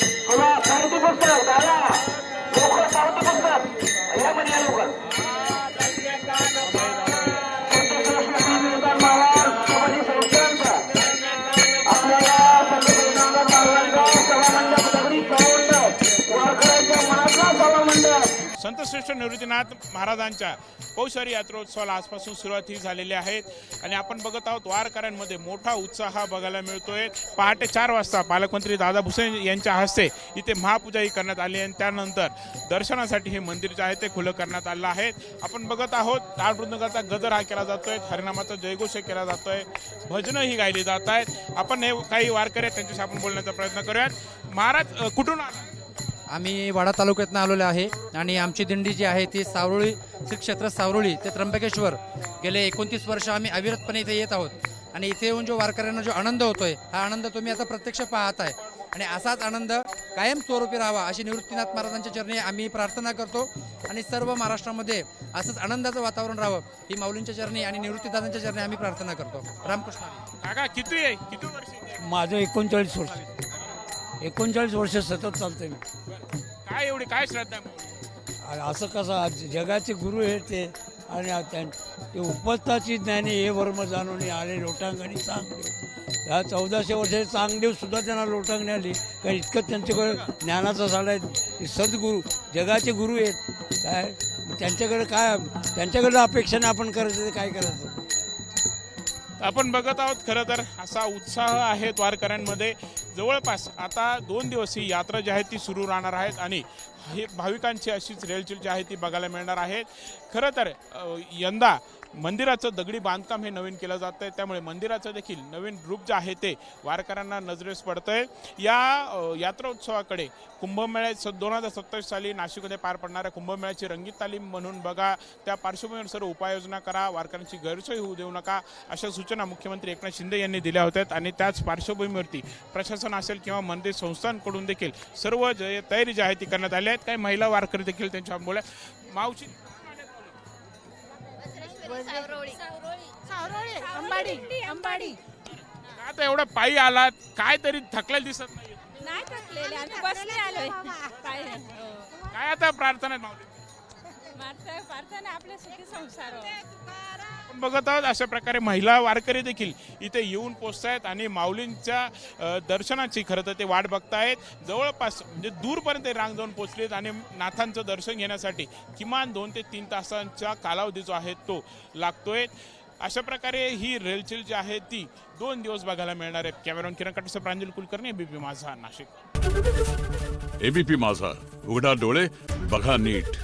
किंवा साहित्य पुस्तक दादा संतश्रेष्ठ निवृत्तीनाथ महाराजांच्या पौषारी यात्रोत्सवाला आजपासून सुरुवात ही झालेली आहे आणि आपण बघत आहोत वारकऱ्यांमध्ये मोठा उत्साह बघायला मिळतोय. पहाटे चार वाजता पालकमंत्री दादा भुसे यांच्या हस्ते इथे महापूजाही करण्यात आली आणि त्यानंतर दर्शनासाठी हे मंदिर जे आहे ते खुलं करण्यात आलं आहे. आपण बघत आहोत टाळ मृदंगाचा गजर हा केला जातोय. हरिनामाचा जयघोष केला जातोय. भजनं ही गायली जात आहेत. आपण हे काही वारकरी आहेत त्यांच्याशी आपण बोलण्याचा प्रयत्न करूयात. महाराज कुठून आला आम्ही वाडा तालुक्यातनं आलेलो आहे आणि आमची दिंडी जी आहे ती सावरोळी श्री क्षेत्र सावरोळी ते त्र्यंबकेश्वर गेले एकोणतीस वर्ष आम्ही अविरतपणे इथे येत आहोत. आणि इथे येऊन जो वारकऱ्यांना जो आनंद होतोय हा आनंद तुम्ही आता प्रत्यक्ष पाहत आहे. आणि असाच आनंद कायम स्वरूपी राहावा अशी निवृत्तीनाथ महाराजांच्या चरणी आम्ही प्रार्थना करतो. आणि सर्व महाराष्ट्रामध्ये असंच आनंदाचं वातावरण राहावं ही माऊलींच्या चरणी आणि निवृत्तीदादांच्या चरणी आम्ही प्रार्थना करतो. रामकृष्ण. काका किती आहे? किती वर्ष माझं एकोणचाळीस वर्ष. एकोणचाळीस वर्ष सतत चालते मी काय एवढी काय श्रद्धा आहे? आणि असं कसं जगाचे गुरु हे ते आणि आ- त्यां- ते उपस्ताची ज्ञानी हे वर्म जाणून आले लोटांगणी चांगदेव ह्या चौदाशे वर्षाचे चांगदेव सुद्धा त्यांना लोटांगणी आली. कारण इतकं त्यांच्याकडे ज्ञानाचा साडा आहे. ते सद्गुरू जगाचे गुरु आहेत. काय? त्यांच्याकडे काय त्यांच्याकडे अपेक्षाने आपण करायचं ते काय करायचं? आपण बघत आहोत खरं तर असा उत्साह आहे द्वारकऱ्यांमध्ये जवळपास आता दोन दिवस ही यात्रा जी आहे ती सुरू राहणार आहेत आणि हे भाविकांची अशीच रेलचेल जी आहे ती बघायला मिळणार आहे. खरं तर यंदा मंदिराचं दगडी बांधकाम हे नवीन केलं जात आहे त्यामुळे मंदिराचं देखील नवीन रूप जे आहे ते वारकऱ्यांना नजरेस पडतंय. या यात्रा यात्रोत्सवाकडे कुंभमेळ्यात दोन हजार सत्तावीस साली नाशिकमध्ये पार पडणाऱ्या कुंभमेळ्याची रंगीत तालीम म्हणून बघा. त्या पार्श्वभूमीवर सर्व उपाययोजना करा. वारकऱ्यांची गैरसोय होऊ देऊ नका. अशा सूचना मुख्यमंत्री एकनाथ शिंदे यांनी दिल्या होत्या आणि त्याच पार्श्वभूमीवरती प्रशासन असेल किंवा मंदिर संस्थांकडून देखील सर्व जे तयारी जी आहे ती करण्यात आली आहेत काही महिला वारकरी देखील त्यांच्या बोल्या मावशी सावरोळी. अंबाडी. अंबाडी. आता एवढा पायी आलात काय तरी थकलेलं दिसत नाही नाही थकलेले आम्ही बसले आलोय. पाय. हो. काय आता प्रार्थना आहे माऊली माता प्रार्थना आपल्या सुखी संसार. हो. बघत आहोत. अशा प्रकारे महिला वारकरी देखील इथे येऊन पोचतायत आणि माऊलींच्या दर्शनाची खरं तर ते वाट बघतायत. जवळपास म्हणजे दूरपर्यंत रांग जाऊन पोचलेत आणि नाथांचं दर्शन घेण्यासाठी किमान दोन ते तीन तासांचा कालावधी जो आहे तो लागतोय. अशा प्रकारे ही रेलचेल जी आहे ती दोन दिवस बघायला मिळणार आहे. Cameraman Kiran Katse Pranjal Kulkarni ABP Majha Nashik. ABP माझा. उघडा डोळे बघा नीट.